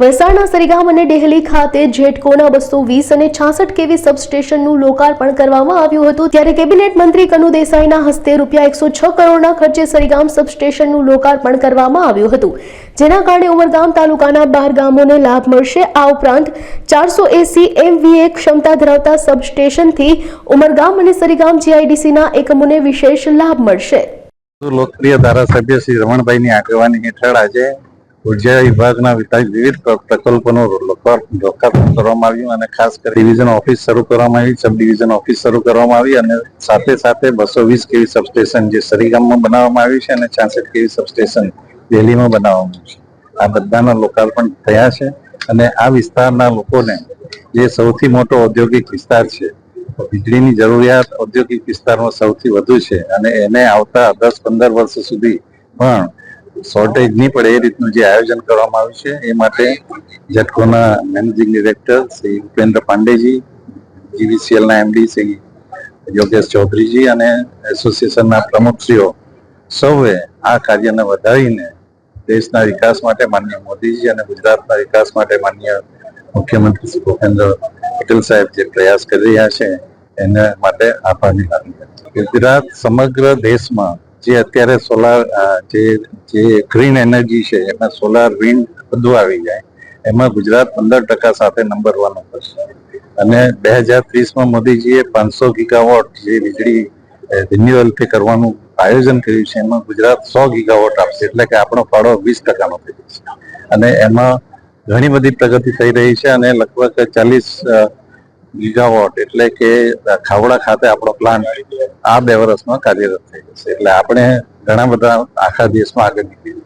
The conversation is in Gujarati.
વલસાડના સરીગામ અને ડેહલી ખાતે જેટકોના બસો વીસ અને છાસઠ કેવી સબસ્ટેશનનું લોકાર્પણ કરવામાં આવ્યું હતું, ત્યારે કેબિનેટ મંત્રી કનુ દેસાઈના હસ્તે રૂપિયા એકસો છ કરોડના ખર્ચે સરીગામ સબસ્ટેશનનું લોકાર્પણ કરવામાં આવ્યું હતું. જેના કારણે ઉમરગામ તાલુકાના બાર ગામોને લાભ મળશે. આ ઉપરાંત ચારસો એસી એમવીએ ક્ષમતા ધરાવતા સબસ્ટેશનથી ઉમરગામ અને સરીગામ જીઆઈડીસીના એકમોને વિશેષ લાભ મળશે. લોકપ્રિય ધારાસભ્ય શ્રી રમણભાઈની આગેવાની હેઠળ આજે ઊર્જા વિભાગના વિવિધ પ્ર- પ્રકલ્પોનું લોકા- લોકાર્પણ કરવામાં આવ્યું અને ખાસ કરી ડિવિઝન ઓફિસ શરૂ કરવામાં આવી સબ ડિવિઝન ઓફિસ શરૂ કરવામાં આવી અને સાથે સાથે બસો વીસ કેવી સબસ્ટેશન જે સરીગામમાં બનાવવામાં આવ્યું છે અને છાસઠ કેવી સબસ્ટેશન દિલ્હીમાં બનાવવામાં આવ્યું છે. આ બધાના લોકાર્પણ થયા છે અને આ વિસ્તારના લોકોને જે સૌથી મોટો ઔદ્યોગિક વિસ્તાર છે, વીજળીની જરૂરિયાત ઔદ્યોગિક વિસ્તારમાં સૌથી વધુ છે અને એને આવતા દસ પંદર વર્ષ સુધી પણ શોર્ટેજ નહીં પડે એ રીતનું જે આયોજન કરવામાં આવ્યું છે, એ માટે જટકોના મેનેજિંગ ડિરેક્ટર શ્રી ઉપેન્દ્ર પાંડેજી જીવીસીએલના એમડી શ્રી યોગેશ ચૌધરીજી અને એસોસિએશનના પ્રમુખશ્રીઓ સૌએ આ કાર્યને વધારીને દેશના વિકાસ માટે માન્ય મોદીજી અને ગુજરાતના વિકાસ માટે માન્ય મુખ્યમંત્રી શ્રી ભૂપેન્દ્ર પટેલ સાહેબ જે પ્રયાસ કરી રહ્યા છે, એને માટે આભારની લાગણી ગુજરાત સમગ્ર દેશમાં જે અત્યારે સોલાર જે જે ગ્રીન એનર્જી છે, એમાં સોલાર વિન્ડ બધું આવી જાય. એમાં ગુજરાત પંદર ટકા સાથે નંબર વન ઉપર છે. અને બે હજાર ત્રીસમાં મોદીજીએ પાંચસો ગીગાવોટ જે વીજળી રિન્યુઅલથી કરવાનું આયોજન કર્યું છે, એમાં ગુજરાત સો ગીગાવોટ આપશે. એટલે કે આપણો ફાળો વીસ ટકાનો થઈ જશે. અને એમાં ઘણી બધી પ્રગતિ થઈ રહી છે અને લગભગ ચાલીસ ગીગાવોટ એટલે કે ખાવડા ખાતે આપણો પ્લાન્ટ આ બે વર્ષમાં કાર્યરત થઈ જશે. એટલે આપણે ઘણા બધા આખા દેશમાં આગળ નીકળી